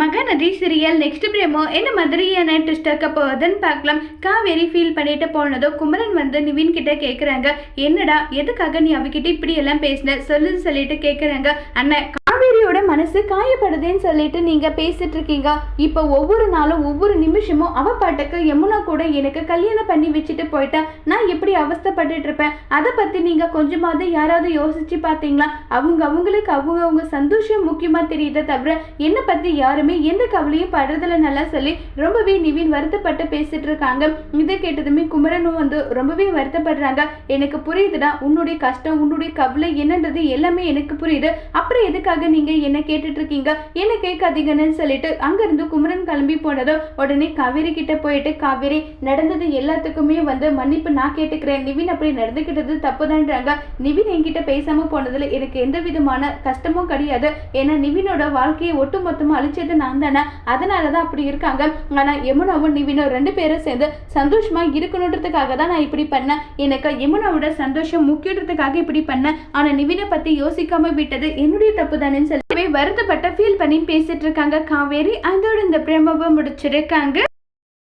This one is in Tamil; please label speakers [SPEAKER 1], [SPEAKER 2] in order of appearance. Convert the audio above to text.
[SPEAKER 1] மகாநதி சீரியல் நெக்ஸ்ட் பிரேமோ என்ன மாதிரியான ட்விஸ்டாக்க போகுதுன்னு பார்க்கலாம். காவேரி ஃபீல் பண்ணிட்டு போனதோ குமரன் வந்து நிவின் கிட்ட கேட்குறாங்க என்னடா எதுக்காக நீ அவகிட்ட இப்படி எல்லாம் பேசின? சொல்லுன்னு சொல்லிட்டு கேட்குறாங்க அண்ணன் மனசு காயப்படுதுன்னு சொல்லிட்டு நீங்க பேசிட்டு இருக்கீங்க இப்போ ஒவ்வொரு நாளும் ஒவ்வொரு நிமிஷமும் அவ பாட்டுக்கு யமுனா கூட எனக்கு கல்யாணம் பண்ணி வச்சுட்டு போயிட்டா. நான் எப்படி அவஸ்தைப்பட்டுட்டு இருப்பேன் அதை பத்தி நீங்க கொஞ்சமாவது யாராவது யோசிச்சு பார்த்தீங்களா அவங்க அவங்களுக்கு அவங்க அவங்க சந்தோஷம் முக்கியமா தெரியுதே தவிர என்னை பத்தி யாருமே எந்த கவலையும் படுறதில்ல நல்லா சொல்லி ரொம்பவே நிவின் வருத்தப்பட்டு பேசிட்டு இருக்காங்க இதை கேட்டதுமே குமரனும் வந்து ரொம்பவே வருத்தப்படுறாங்க. எனக்கு புரியுதுடா உன்னுடைய கஷ்டம் உன்னுடைய கவலை என்னன்றது எல்லாமே எனக்கு புரியுது. அப்புறம் எதுக்காக நீங்க என்ன கேட்டுட்டு இருக்கீங்க என்ன கேட்காதீங்கன்னு சொல்லிட்டு அங்கிருந்து குமரன் கிளம்பி போனதும் உடனே காவேரி கிட்ட போயிட்டு காவேரி நடந்தது எல்லாத்துக்குமே வந்து மன்னிப்பு நான் கேட்டுக்கிறேன். நிவின் அப்படி நடந்துக்கிட்டது தப்புதான்றாங்க. நிவின் என்கிட்ட பேசாம போனதுல எனக்கு எந்த விதமான கஷ்டமும் கிடையாது. ஏன்னா நிவினோட வாழ்க்கையை ஒட்டு மொத்தமா அழிச்சது நான் தானே. அதனாலதான் அப்படி இருக்காங்க. ஆனா யமுனாவும் நிவினும் ரெண்டு பேரும் சேர்ந்து சந்தோஷமா இருக்கணுன்றதுக்காக தான் நான் இப்படி பண்ணேன். எனக்கு யமுனாவோட சந்தோஷம் முக்கியன்றதுக்காக இப்படி பண்ணேன். ஆனா நிவினை பத்தி யோசிக்காம விட்டது என்னுடைய தப்பு தானேன்னு சொல்லி வருத்தப்பட்ட ஃபீல் பண்ணி பேசிட்டு இருக்காங்க. காவேரி அதோட இந்த பிரமவை முடிச்சிருக்காங்க.